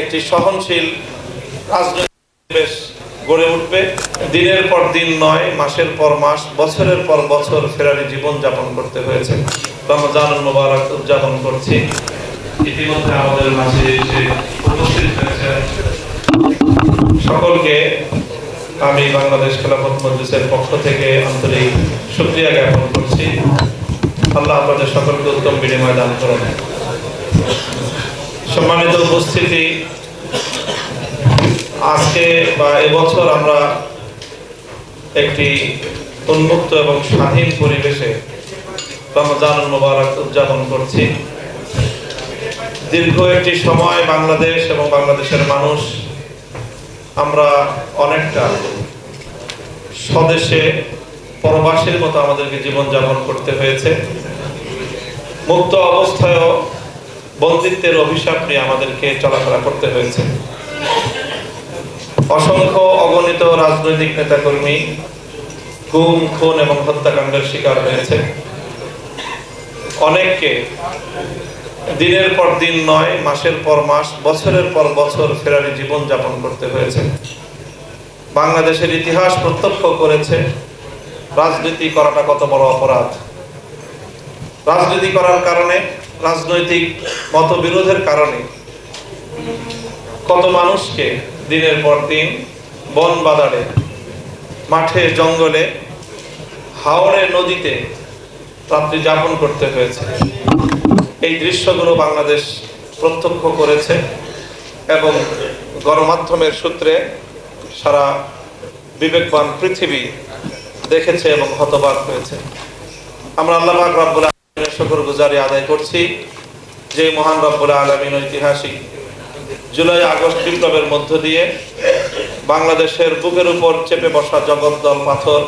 একটি সহনশীল রাজনৈতিক গড়ে উঠবে। দিনের পর দিন নয়, মাসের পর মাস, বছরের পর বছর ফেরারি জীবন যাপন করতে হয়েছে। রমজান মোবারক উদযাপন করছি। ইতিমধ্যে আমাদের মাঝে এসে উপস্থিত হয়েছেন সকলকে আমি বাংলাদেশ খেলাফত মজলিসের পক্ষ থেকে আন্তরিক শুক্রিয়া জ্ঞাপন করছি। আল্লাহ আপনাদের সকলকে উত্তম বিনিময় দান করুন। সম্মানিত উপস্থিতি। আজকে বা এবছর আমরা একটি উন্মুক্ত এবং স্বাধীন পরিবেশে রমজান মোবারক উদযাপন করছি। দীর্ঘ একটি সময় বাংলাদেশ এবং বাংলাদেশের মানুষ আমরা অনেকটা স্বদেশে, পরবাসীর মতো আমাদেরকে জীবনযাপন করতে হয়েছে। মুক্ত অবস্থায়ও বন্দিত্বের অভিশাপ নিয়ে আমাদেরকে চলাফেরা করতে হয়েছে। অসংখ্য অগণিত রাজনৈতিক নেতাকর্মী গুম, খুন এবং হত্যাকাণ্ডের শিকার হয়েছে। অনেককে দিনের পর দিন নয়, মাসের পর মাস, বছরের পর বছর ফেরারি জীবন যাপন করতে হয়েছে। বাংলাদেশের ইতিহাস প্রত্যক্ষ করেছে, রাজনীতি করাটা কত বড় অপরাধ। রাজনীতি করার কারণে রাজনৈতিক মতবিরোধের কারণে কত মানুষকে দিনের পর দিন বন বাদারে মাঠে, জঙ্গলে হাওড়ে নদীতে রাত্রি যাপন করতে হয়েছে। এই দৃশ্যগুলো বাংলাদেশ প্রত্যক্ষ করেছে এবং গণমাধ্যমের সূত্রে সারা বিবেকবান পৃথিবী দেখেছে এবং হতবাক হয়েছে। আমরা আল্লাহ রব্বুল শকর গুজারি আদায় করছি। যে মহান রব্বুল আলমিন ঐতিহাসিক জুলাই আগস্ট বিপ্লবের মধ্য দিয়ে বাংলাদেশের বুকের উপর চেপে বসা জগদ্দল পাথর,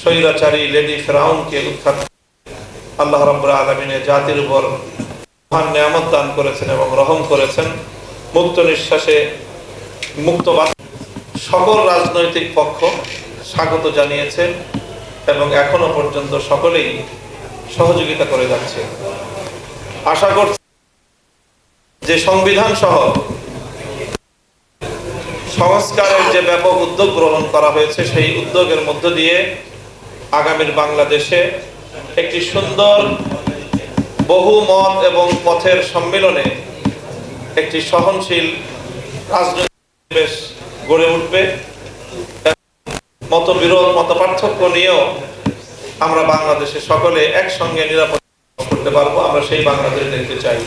স্বৈরাচারী লেডি ফেরাউনকে উৎখাত আল্লাহ রব্বুল আলমিনের জাতির উপর মহান নিয়ামত দান করেছেন এবং রহম করেছেন। মুক্ত নিঃশ্বাসে মুক্ত সকল রাজনৈতিক পক্ষ স্বাগত জানিয়েছেন এবং এখনও পর্যন্ত সকলেই সহযোগিতা করে যাচ্ছে। আশা করছি যে সংবিধান সহ সংস্কারের যে ব্যাপক উদ্যোগ গ্রহণ করা হয়েছে, সেই উদ্যোগের মধ্য দিয়ে আগামীর বাংলাদেশে একটি সুন্দর বহু মত এবং পথের সম্মিলনে একটি সহনশীল রাজনৈতিক গড়ে উঠবে। মতবিরোধ মত পার্থক্য নিয়েও আমরা বাংলাদেশে সকলে একসঙ্গে নিরাপদ করতে পারব আমরা সেই বাংলাদেশ দেখতে চাই।